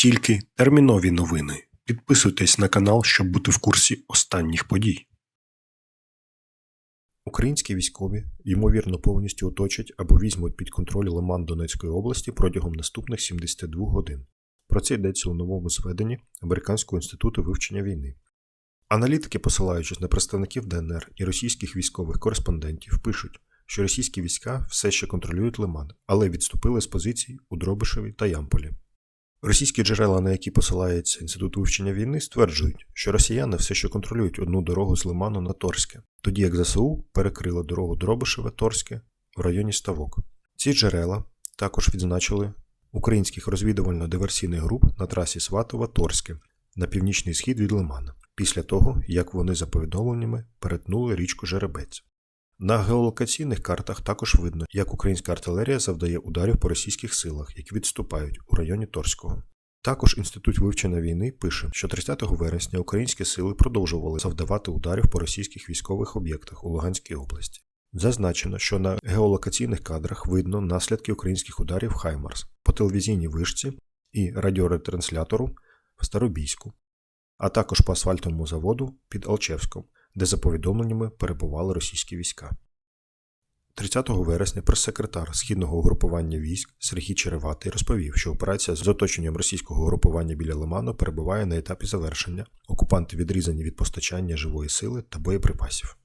Тільки термінові новини. Підписуйтесь на канал, щоб бути в курсі останніх подій. Українські військові, ймовірно, повністю оточать або візьмуть під контроль Лиман Донецької області протягом наступних 72 годин. Про це йдеться у новому зведенні Американського інституту вивчення війни. Аналітики, посилаючись на представників ДНР і російських військових кореспондентів, пишуть, що російські війська все ще контролюють Лиман, але відступили з позицій у Дробишеві та Ямполі. Російські джерела, на які посилається Інститут вивчення війни, стверджують, що росіяни все ще контролюють одну дорогу з Лиману на Торське, тоді як ЗСУ перекрила дорогу Дробишеве-Торське в районі Ставок. Ці джерела також відзначили українських розвідувально-диверсійних груп на трасі Сватова-Торське на північний схід від Лимана, після того, як вони за повідомленнями перетнули річку Жеребець. На геолокаційних картах також видно, як українська артилерія завдає ударів по російських силах, які відступають у районі Торського. Також Інститут вивчення війни пише, що 30 вересня українські сили продовжували завдавати ударів по російських військових об'єктах у Луганській області. Зазначено, що на геолокаційних кадрах видно наслідки українських ударів Хаймарс по телевізійній вишці і радіоретранслятору в Старобійську, а також по асфальтовому заводу під Алчевськом, де за повідомленнями перебували російські війська. 30 вересня прес-секретар східного угрупування військ Сергій Череватий розповів, що операція з оточенням російського угрупування біля Лиману перебуває на етапі завершення. Окупанти відрізані від постачання живої сили та боєприпасів.